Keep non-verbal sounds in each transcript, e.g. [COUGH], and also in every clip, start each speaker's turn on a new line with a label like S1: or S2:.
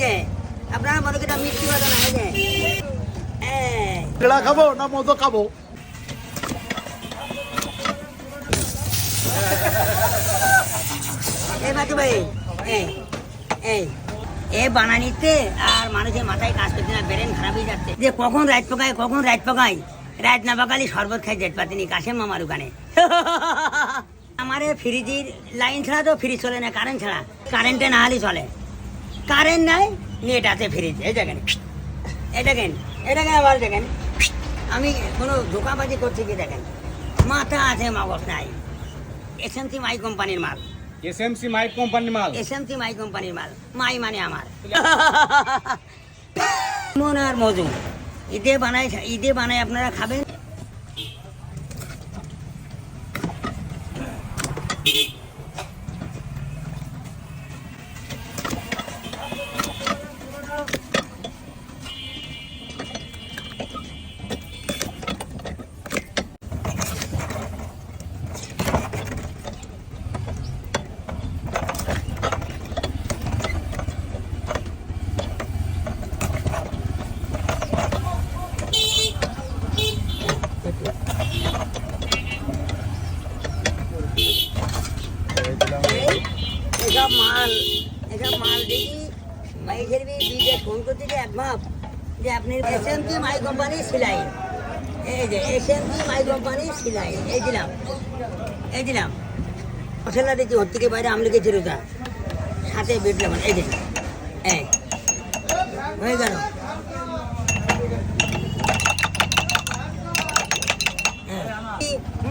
S1: যে আপনারা মনে করেন মিষ্টি
S2: খাব না মতো খাব?
S1: এই বাকি ভাই এই এই এ বানানিতে আর মানুষের মাথায় কাজ করছে না ব্রেন খারাপ হয়ে যাচ্ছে। যে কখন রাত পকায় কখন রাত পকায়? রাত না পাকালি শরবত খাই জেট পাতিনি কাশেম মামার ওখানে আমার এই ফ্রিজের লাইন ছাড়া তো ফ্রিজ চলে না কারেন্ট ছাড়া। কারেন্টে না হলে চলে। কারেন্ট নাই নেট আছে ফ্রিজ এই দেখেন এই দেখেন এই দেখেন আবার দেখেন আমি কোনো ধোকাবাজি করছি কি দেখেন? মাথা আছে মগজ নাই। এসএমসি মাই কোম্পানির মাল।
S3: এসএমসি মাই কোম্পানির মাল।
S1: এসএমসি মাই কোম্পানির মাল। মাই মানে আমার। [LAUGHS] মন আর মজু। ঈদে বানাই ঈদে বানাই আপনারা খাবেন? এসব মাল এসব মাল দেখি। মাইসের বিজে ফোন করতে যে, এক যে আপনি এসএমজি মাই কোম্পানির সিলাই এই যে এসএমজি মাই কোম্পানির সিলাই এই দিলাম এই দিলাম মশলা দিচ্ছি ওর থেকে বাইরে আমলিকে ছিল তা সাথে বেড এই দেখি এই, হয়ে গেল। হ্যাঁ।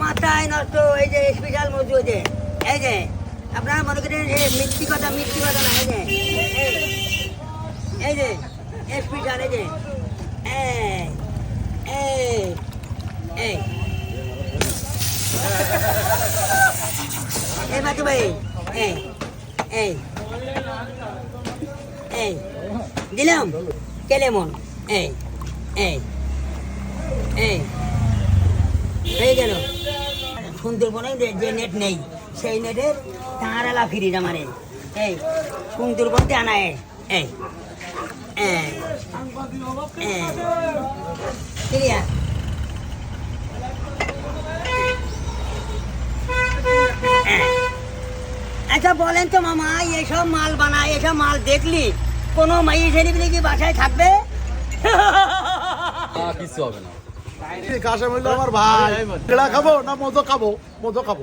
S1: মাথায় নষ্ট, এই যে স্পেশাল মজু এই যে এই যে। আপনারা মনে করেন মিথ্যি কথা মিথ্যি কথা না এই যে এই, এই যে স্পেশাল এই যে এই এই এই এই বাকি ভাই এই এই এই দিলাম কেলেমন এই এই এই হয়ে গেল। সুন্দরবনে যে নেট নেই সেই নেটের তাঁরালা ফিরিজ আমার। এই আনা এই ক্লিয়ার আচ্ছা বলেন তো মামা এসব মাল বানায় এসব মাল দেখলি কোনো মাইয়ে ছেলেপিলে কি বাসায় থাকবে? [LAUGHS]
S3: কিছু হবে না।
S2: আমার ভাই। খাব না মতো খাব? মতো খাব।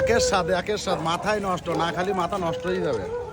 S2: একের সাথে একের সাথে মাথায় নষ্ট না খালি মাথা নষ্ট হয়ে যাবে।